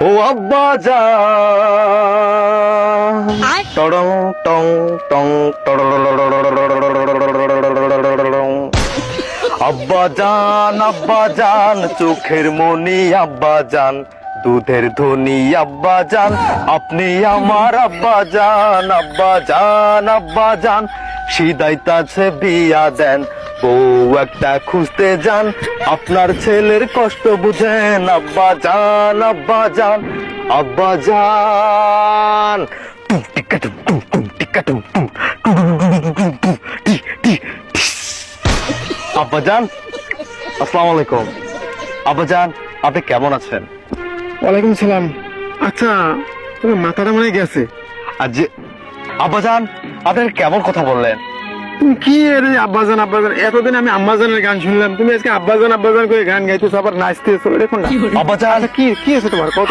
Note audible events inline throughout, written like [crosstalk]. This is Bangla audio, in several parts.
ও আব্বা যা। টং টং টড়ং আব্বা জান আব্বা জান চোখের মনি আব্বা জান দুধের ধনি আব্বা জান আপনি আমার আব্বা জান আব্বা জান আব্বা জান সিদাইতাছে বিয়া দেন বউ একটা খুঁজতে যান আপনার ছেলের কষ্ট বুঝেন আব্বা জান আব্বা জান আব্বা টি টি আব্বাজান আসসালামু আলাইকুম। আব্বাজান আপনি কেমন আছেন? ওয়ালাইকুম সালাম। আচ্ছা তোমার মাথাটা মনে গেছে। আর যে আব্বাজান আপনি কেমন কথা বললেন? তুমি কি এর এই আব্বাজান আব্বাজান? এতদিন আমি আম্মাজানের গান শুনলাম। তুমি আজকে আব্বাজান আব্বাজান করে গান গাইতেছো আবার নাচতেছো দেখুন না। আব্বাজান। আচ্ছা কি কি আছে তোমার? কত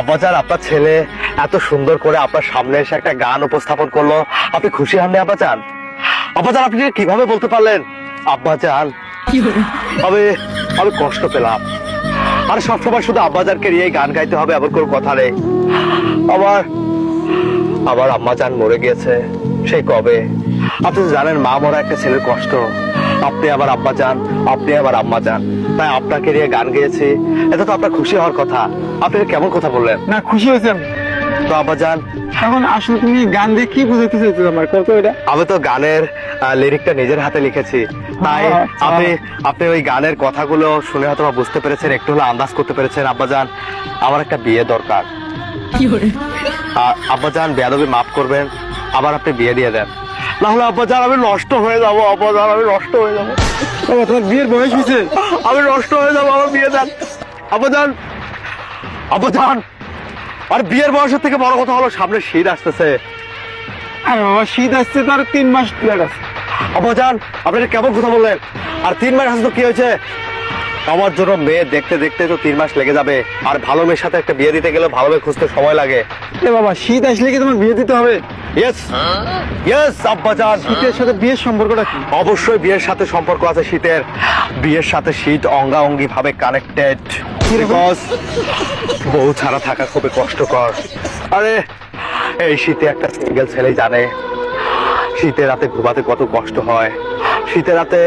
আব্বাজান আপনার ছেলে এত সুন্দর করে আপনার সামনে এসে একটা গান উপস্থাপন করল। আপনি খুশি হননি আব্বাজান? আব্বাজান আপনি কীভাবে বলতে পারলেন? আব্বাজান। আমি আমি কষ্ট পেলাম। আর সবসময় শুধু আব্বাজানকে নিয়ে গান গাইতে হবে এমন কোনো কথা নেই। আবার আবার আম্মাজান মরে গিয়েছে সেই কবে? আপনি জানেন মা মরা একটা ছেলের কষ্ট। আপনি আবার আব্বা যান আপনি আবার আম্মা যান। তাই আপনাকে নিয়ে গান গেয়েছি। এটা তো আপনার খুশি হওয়ার কথা। আপনি কেমন কথা বললেন? না খুশি হয়েছে আমি। তো আব্বা যান। এখন আসলে তুমি গান দিয়ে কি বুঝাতে চাইছো আমার? কত এটা। আমি তো গানের লিরিকটা নিজের হাতে লিখেছি। তাই আচ্ছা। আপনি আপনি ওই গানের কথাগুলো শুনে হয়তো বা বুঝতে পেরেছেন একটু হলে আন্দাজ করতে পেরেছেন। আব্বাজান আমার একটা বিয়ে দরকার। আর আব্বাজান বেয়াদবি মাফ করবেন। আবার আপনি বিয়ে দিয়ে দেন। না হলে আব্বাজান আমি নষ্ট হয়ে যাব আব্বাজান আমি নষ্ট হয়ে যাব। বাবা তোমার বিয়ের বয়স হয়েছে। আমি নষ্ট হয়ে যাব আমার বিয়ে দেন আব্বাজান আব্বাজান আর বিয়ের বয়সের থেকে বড় কথা হলো সামনে শীত আসতেছে। আরে বাবা শীত আসছে তো আর তিন মাস লেট আছে। আব্বাজান আপনি কেমন কথা বললেন? আর তিন মাস আসতে কি হয়েছে? আমার জন্য মেয়ে দেখতে দেখতে তো তিন মাস লেগে যাবে। আর ভালো মেয়ের সাথে একটা বিয়ে দিতে গেলে ভালো মেয়ে খুঁজতে সময় লাগে। এ বাবা শীত আসলে কি তোমার বিয়ে দিতে হবে? ইয়েস ইয়েস আব্বাজান শীতের সাথে বিয়ের সম্পর্কটা কি? অবশ্যই বিয়ের সাথে সম্পর্ক আছে শীতের। বিয়ের সাথে শীত অঙ্গাঅঙ্গি ভাবে কানেক্টেড বিকজ বউ ছাড়া থাকা খুবই কষ্টকর। আরে এই শীতে একটা সিঙ্গেল ছেলে জানে। শীতের রাতে ঘুমাতে কত কষ্ট হয়। শীতের রাতে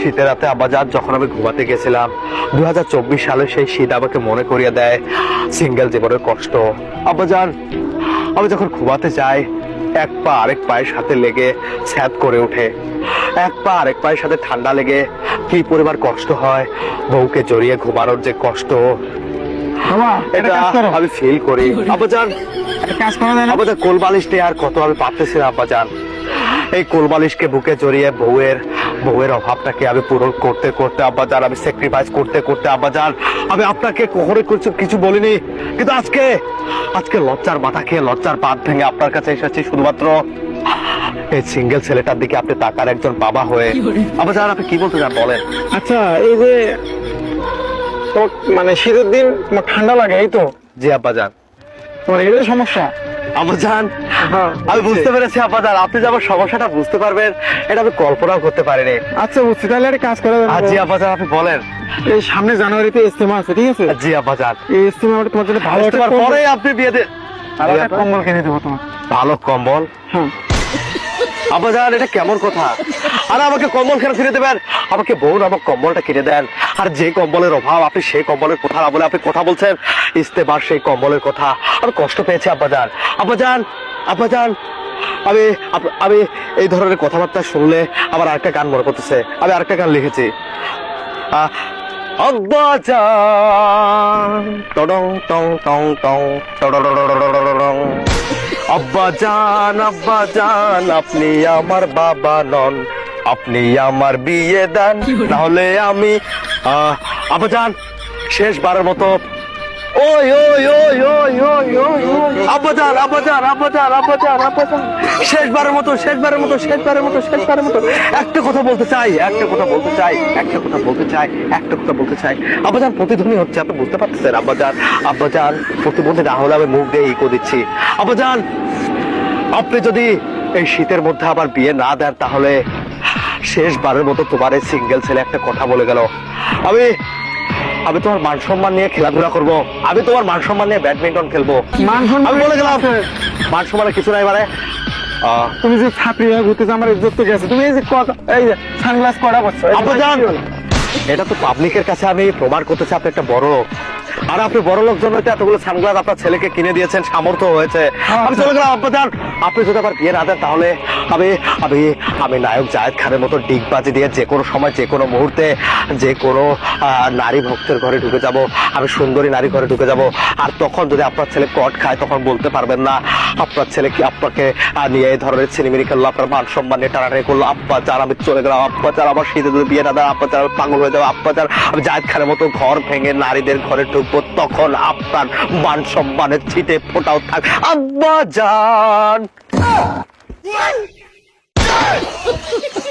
শীতের রাতে আব্বাজান যখন আমি ঘুমাতে গেছিলাম দু হাজার চব্বিশ সালে সেই শীত আমাকে মনে করিয়ে দেয় সিঙ্গেল জীবনের কষ্ট। আব্বাজান আমি যখন ঘুমাতে যাই এক পা আরেক পায়ের সাথে লেগে স্যাদ করে ওঠে। এক পা আরেক পায়ের সাথে ঠান্ডা লেগে কি পরিবার কষ্ট হয় বউকে জড়িয়ে ঘুমানোর যে কষ্ট। এটা আমি ফিল করি। আব্বাজান কোল নিয়ে আর কত আমি পারতেছি না আব্বাজান। এই কোলবালিশকে বুকে জড়িয়ে বউয়ের বউয়ের অভাবটাকে আমি পূরণ করতে করতে আব্বা আব্বাজান আমি স্যাক্রিফাইস করতে করতে আব্বা আব্বাজান আমি আপনাকে কখনো কিছু কিছু বলিনি। কিন্তু আজকে আজকে লজ্জার মাথা খেয়ে লজ্জার বাদ ভেঙে আপনার কাছে এসেছি শুধুমাত্র। এই সিঙ্গেল ছেলেটার দিকে আপনি তাকার একজন বাবা হয়ে। আব্বাজান আপনি কি বলতে চান বলেন। আচ্ছা এই যে মানে শীতের দিন তোমার ঠান্ডা লাগে এই তো? জি আব্বাজান। তোমার এটাই সমস্যা? আব্বাজান হ্যাঁ। আমি বুঝতে পেরেছি আব্বাজান আপনি যে আমার সমস্যাটা বুঝতে পারবেন এটা আমি কল্পনাও করতে পারিনি। আচ্ছা বুঝছি তাহলে একটা কাজ করা আর জি আব্বাজান আপনি বলেন। এই সামনে জানুয়ারিতে ইস্তেমা আছে ঠিক আছে? জি আব্বাজান এই ইস্তেমা তোমার জন্য ভালো ইস্তেমার কম্বল- পরে আপনি বিয়ে দে ভালো একটা কম্বল কিনে দেবো তোমার। ভালো কম্বল? হ্যাঁ। আব্বাজান এটা কেমন কথা? আর আমাকে কম্বল কেন কিনে দেবেন? আমাকে বউ নামক কম্বলটা কিনে দেন। আর যে কম্বলের অভাব, আপনি সেই কম্বলের কথা না বলে আপনি কথা বলছেন। ইস্তেমার সেই কম্বলের কথা। আমি কষ্ট পেয়েছি, আব্বাজান। আব্বাজান আব্বাজান। আমি আমি এই ধরনের কথাবার্তা শুনলে আমার আরেকটা গান মনে করতেছে আমি আরেকটা গান লিখেছি। আব্বাজান। টং টং টং। আপনি আমার বাবা নন আপনি আমার বিয়ে দেন তাহলে আমি আহ, আব্বাজান শেষবারের মতো ওই ওই ওই ওই ওই আব্বাজান আব্বাজান আব্বাজান আব্বাজান আব্বাজান শেষবারের মতো শেষবারের মতো শেষবারের মতো শেষবারের মতো একটা কথা বলতে চাই একটা কথা বলতে চাই একটা কথা বলতে চাই একটা কথা বলতে চাই। আব্বাজান প্রতিধ্বনি হচ্ছে আপনি বুঝতে পারতেছেন আব্বাজান আব্বাজান প্রতিবন্ধী না হলে আমি মুখ দিয়ে ইকো দিচ্ছি। আব্বাজান আপনি যদি এই শীতের মধ্যে আবার বিয়ে না দেন তাহলে শেষবারের মতো তোমার এই সিঙ্গেল ছেলে একটা কথা বলে গেল। আমি আমি তোমার মান সম্মান নিয়ে খেলাধুলা করব। আমি তোমার মান সম্মান নিয়ে ব্যাডমিন্টন খেলব। সম্মান আমি বলে গেলাম মান সম্মানের কিছু নাই মানে। তুমি যে ছাত্রী হয়ে ঘুরতেছো আমার ইজ্জত তো গেছে তুমি এই যে এই সানগ্লাস করা এটা তো পাবলিকের কাছে আমি প্রমাণ করতেছি আপনি একটা বড় আর আপনি বড় লোকজন হইতে এতগুলো সানগ্লাস আপনার ছেলেকে কিনে দিয়েছেন সামর্থ্য হয়েছে। আমি চলে গেলাম আব্বা যান আপনি যদি আবার বিয়ে না দেন তাহলে আমি আমি আমি নায়ক জায়েদ খানের মতো ডিগবাজি দিয়ে যে কোনো সময় যে কোনো মুহূর্তে যে কোনো আহ, নারী ভক্তের ঘরে ঢুকে যাব। আমি সুন্দরী নারী ঘরে ঢুকে যাব। আর তখন যদি আপনার ছেলে কট খায় তখন বলতে পারবেন না আপনার ছেলেকে আপনাকে নিয়ে এই ধরনের ছিনিমিনি খেললো আপনার মান সম্মান নিয়ে টানাটানি করল। আব্বা চার আমি চলে গেলাম। আব্বা চার আমার শীতে যদি বিয়ে না দেয়, আব্বা চার পাগল হয়ে যাবে। আব্বা চার আমি জায়দ খানের মতো ঘর ভেঙে নারীদের ঘরে ঢুকবো, তখন আপনার মান সম্মানের ছিটে ফোটাও থাক। আব্বা জান [laughs]